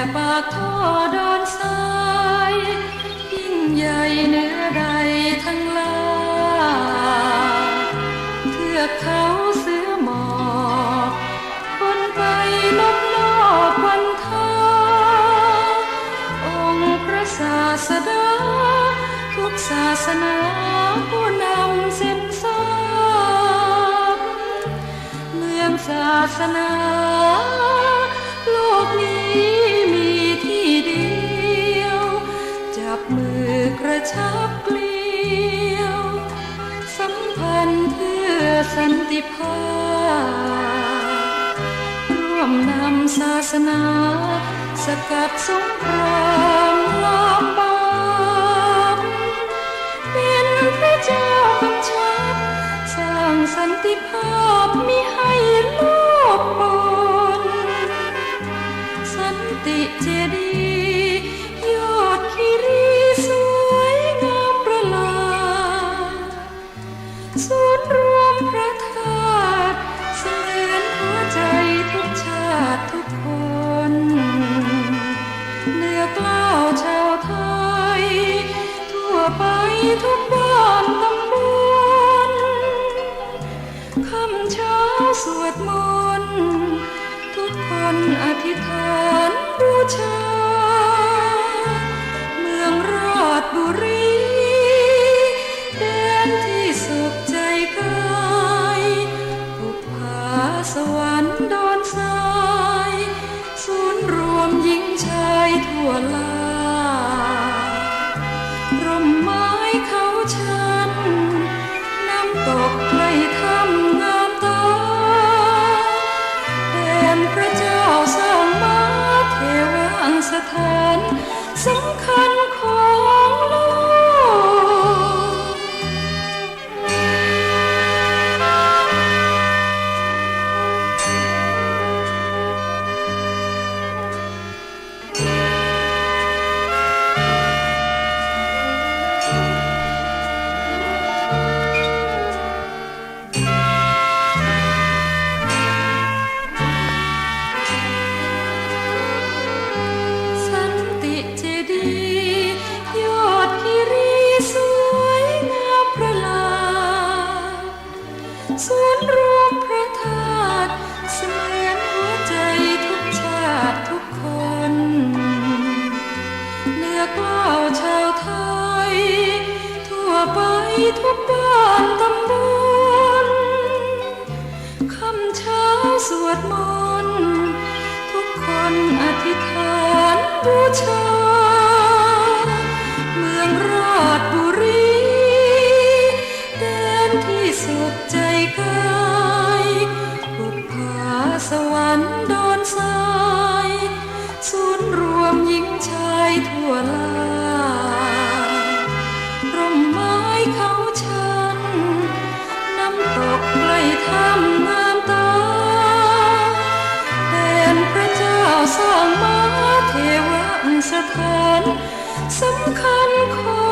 ากท่อดอนทรายยิ่งใหญ่เหนือใดทั้งลาเทือกเขาเสือหมอบคนไปลบลอบวันทาองค์พระศาสดาทุกศาสนาผู้นำเส้นสายเมืองศาสนาโลกนี้ ภาร่วมนำศาสนา สกัดสงคราม ไปทุกบ้านตำบลคำเช้าสวดมนต์ทุกคนอธิษฐานบูชา เมืองราชบุรี แดนที่สุขใจกายบุพภาสวรรค์ดอนทราย ศูนย์รวมหญิงชายทั่วลา ทุกบ้านตำบลคำเช้าสวดมนต์ทุกคนอธิษฐานบูชา เมืองราชบุรีแดนที่สุขใจกายบุพภาสวรรค์ดอนทราย ศูนย์รวมหญิงชายทั่วลา ใกล้ทำงามตาแดนพระเจ้าสร้างมาเทวสถานสำคัญของ